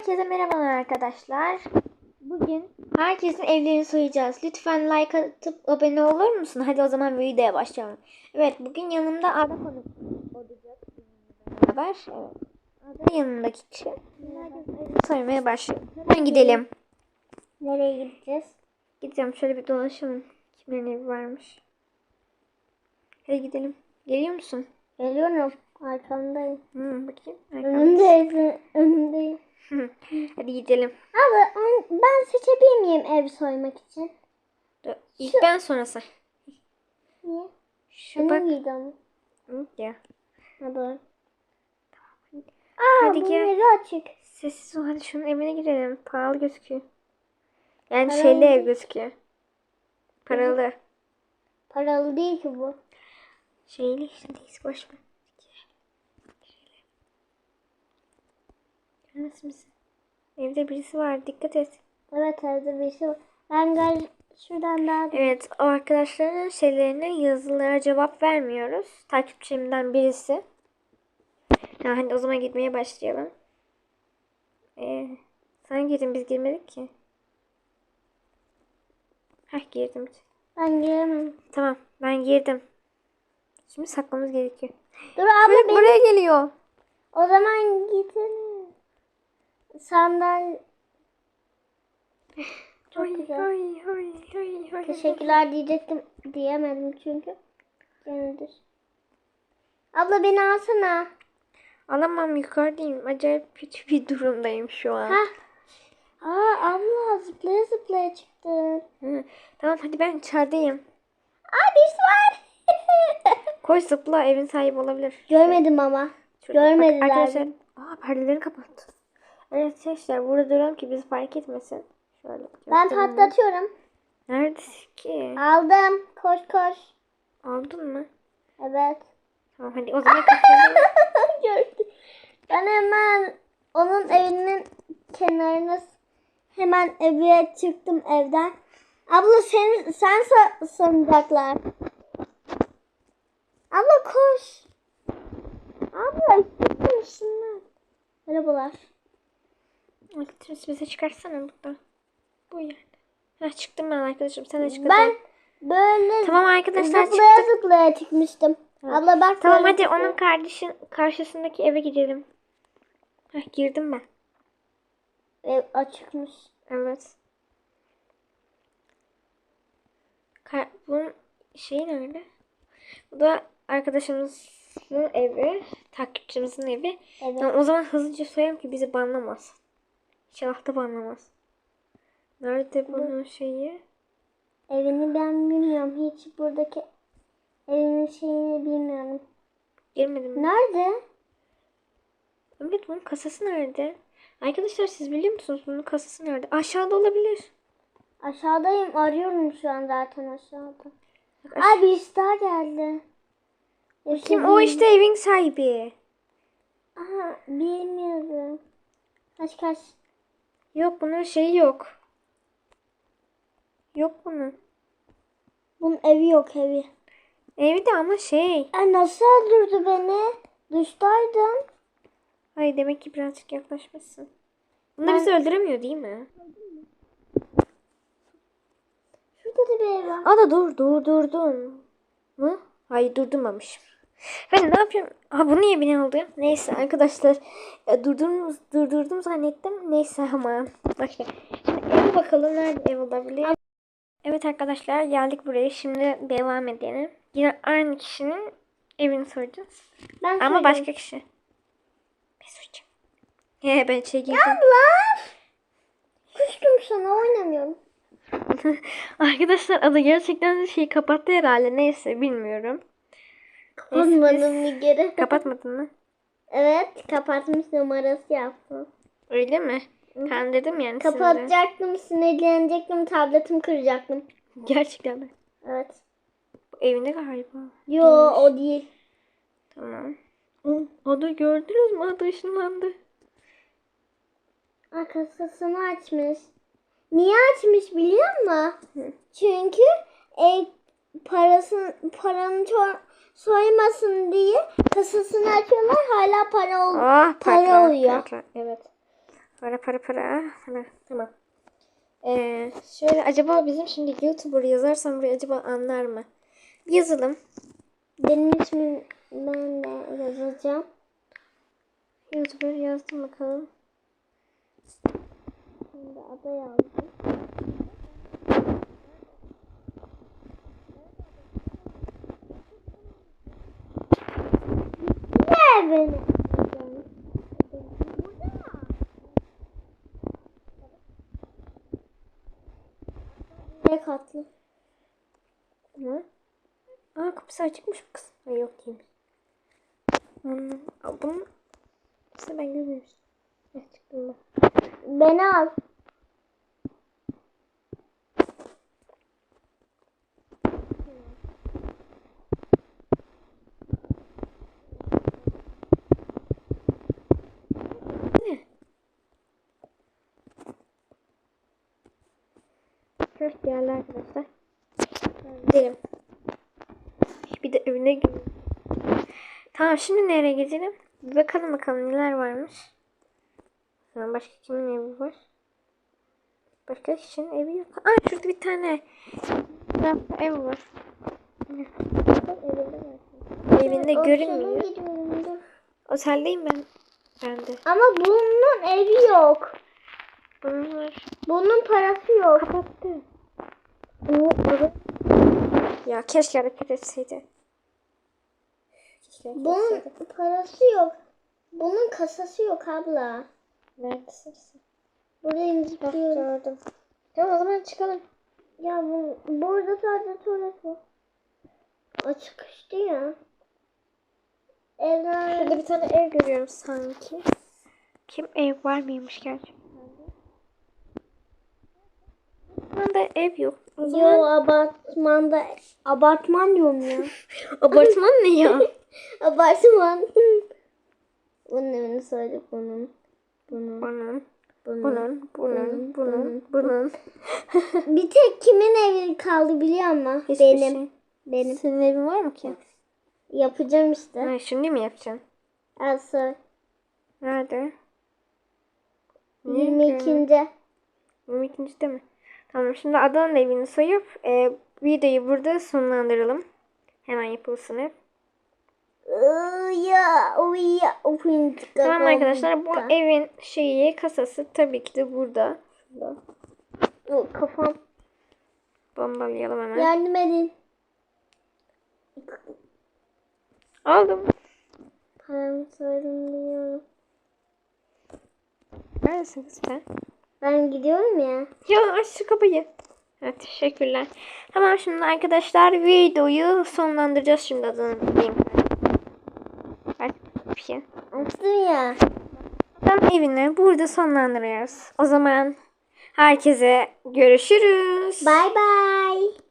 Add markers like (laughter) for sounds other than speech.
Herkese merhabalar arkadaşlar. Bugün herkesin evlerini soyacağız. Lütfen like atıp abone olur musun? Hadi o zaman videoya başlayalım. Evet bugün yanımda Ada konuk olacak. Beraber. Evet. Ada yanındaki kişi. Soymaya başlayalım. Hemen gidelim. Nereye gideceğiz? Gideceğim şöyle bir dolaşalım. Kimin evi varmış. Hadi gidelim. Geliyor musun? Geliyorum. Arkamdayım. Hmm, bakayım. Önümdeyim. Önümdeyim. (laughs) Hadi gidelim. Abi ben- seçebilir miyim ev soymak için? Dur, İlk ben sonra sen. Niye? Şu bak. Benim videom. Hı, ya. Ha doğru. Aa Hadi gel. açık. Sessiz ol hadi şunun evine girelim. Pahalı gözüküyor. Yani Paralı şeyli ev değil. gözüküyor. Paralı. Paralı değil ki bu. Şeyli işte neyse boş ver. Görmez misin? Evde birisi var dikkat et. Evet evde bir şey var. Ben gel şuradan daha Evet o arkadaşların şeylerine yazılara cevap vermiyoruz. Takipçimden birisi. Ya hadi o zaman gitmeye başlayalım. Ee, sen girdin biz girmedik ki. Heh girdim. ben giremem. Tamam ben girdim. Şimdi saklamamız gerekiyor. Dur abla Çocuk beni. buraya geliyor. O zaman gidelim. Sandal. (laughs) Çok güzel. Teşekkürler diyecektim. Diyemedim çünkü. Yenidir. Abla beni alsana. Alamam yukarıdayım. Acayip kötü bir durumdayım şu an. Ha. Aa abla zıplaya zıplaya çıktın. Hı. Tamam hadi ben içerideyim. Aa birisi var. (laughs) Koş zıpla evin sahibi olabilir. Görmedim ama. Çocuk- Görmediler. Bak, arkadaşlar. Aa perdelerini kapat. Evet arkadaşlar burada duruyorum ki bizi fark etmesin. Şöyle. Ben göstereyim. patlatıyorum. Neredesin ki? Aldım. Koş koş. Aldın mı? Evet. Tamam hadi o zaman kapatalım. (laughs) Gördüm. Ben hemen onun evinin kenarına hemen eve çıktım evden. Abla sen sen sa- sanacaklar. Abla koş. Abla şunlar. Merhabalar. Elektrisi bize çıkarsana burada. Bu yerde. Ha çıktım ben arkadaşım. Sen de çıktın. Ben böyle Tamam arkadaşlar zıplaya çıktık. zıplaya çıkmıştım. Abla bak Tamam böyle hadi zıplaya- onun kardeşin karşısındaki eve gidelim. Heh, girdim ben. Ev açıkmış. Evet. Ka- bunun şeyi nerede? Bu da arkadaşımızın evi. Takipçimizin evi. Evet. Tamam, o zaman hızlıca soyalım ki bizi banlamaz. Da banlamaz. Nerede bunun şeyi? Evini ben bilmiyorum. Hiç buradaki evinin şeyini bilmiyorum. Girmedim? Nerede? Evet bunun kasası nerede? Arkadaşlar siz biliyor musunuz bunun kasası nerede? Aşağıda olabilir. Aşağıdayım. Arıyorum şu an zaten aşağıda. Bak, aş- Ay geldi. Kim o işte evin sahibi. Aha bilmiyorum. Kaç kaç. Yok bunun şeyi yok. Yok bunun. Bunun evi yok evi. Evi de ama şey. Ay nasıl öldürdü beni? Duştaydım. Ay demek ki birazcık yaklaşmışsın. Bunda bizi öldüremiyor değil mi? Şurada da bir ev var. Ada dur dur durdun. Mı? Hayır durdurmamışım. Ben ne yapıyorum? Ha bu niye beni aldı? Neyse arkadaşlar. E, durdurdum, durdurdum zannettim. Neyse ama. Başka. Şimdi eve bakalım nerede ev olabilir. Evet arkadaşlar geldik buraya. Şimdi devam edelim. Yine aynı kişinin evini soracağız. Ben Ama söyleyeyim. başka kişi. Ben soracağım. He ben içeri girdim. Abla. Küstüm sana oynamıyorum. (laughs) Arkadaşlar adı gerçekten şey kapattı herhalde. Neyse bilmiyorum. Kapatmadım bir kere. Kapatmadın mı? Evet kapatmış numarası yaptım. Öyle mi? Kandırdım yani seni de. Kapatacaktım, sinirlenecektim, tabletimi kıracaktım. Gerçekten mi? Evet. Bu evinde galiba. Yo o değil. Tamam. O, o da gördünüz mü? Adı ışınlandı. Aa, kasasını açmış. Niye açmış biliyor musun? Çünkü e, parasını paranın ço- soymasın diye kasasını açıyorlar hala para ol Ah para patlar, oluyor. patlar. Evet. Para para para. Para. Tamam. Ee, şöyle acaba bizim şimdi YouTuber yazarsam buraya acaba anlar mı? Yazalım. Benim ismim ben de yazacağım. YouTuber yazdım bakalım. Şimdi ada yazdım. Ne beni? Ne katlı? Ama. Aa kapısı açıkmış bu kız. Ay yok değilmiş. Hmm. Bunun işte ben görmemiştim. Evet çıktım ben. Beni al. Ne? Heh geldi arkadaşlar. Gidelim. Bir de evine gidelim. Tamam şimdi nereye gidelim? Bir bakalım bakalım neler varmış. Başka kimin evi var? Başka kişinin evi yok. Aa şurada bir tane ev var. Evinde görünmüyor. Oteldeyim ben. Ben de. Ama bunun evi yok. Bunun var. Bunun parası yok. Kapattı. Ya keşke hareket etseydi. Keşke hareket Bunun etseydi. parası yok. Bunun kasası yok abla. Neredesin Bak zıplıyorum. gördüm. Tamam o zaman çıkalım. Ya bu, burada sadece tuvalet var. Açık işte ya. Evler. Şurada bir tane ev görüyorum sanki. Kim ev var mıymış gerçekten? Burada ev yok. O Yo zaman abartmanda. Abartman diyorum ya. (laughs) abartman ne ya? (laughs) Abartman. (laughs) bunun evini söyledik bunun. Bunun. bunun, Bunun. bunun, bunun, bunun, bunun. Bir tek kimin evi kaldı biliyor musun? Hiçbir Benim. şey. Benim. Senin evin var mı ki? Yapacağım işte. Ha, şimdi mi yapacaksın? Sor. Nerede? Niye görmüyorum? 22. 22. de mi? Tamam şimdi Adana'nın evini soyup e, videoyu burada sonlandıralım. Hemen yapılsın hep. Tamam arkadaşlar bu evin şeyi kasası tabii ki de burada. Şurada. Kafam. Bombalayalım hemen. Yardım edin. Aldım. Paramı söylemiyorum. Neredesin kız sen? Ben gidiyorum ya. Ya aç şu kapıyı. Evet, teşekkürler. Tamam şimdi arkadaşlar videoyu sonlandıracağız şimdi Adana'nın evini. Bak bir şey. Açtım ya. Adana'nın evini burada sonlandırıyoruz. O zaman herkese görüşürüz. Bye bye.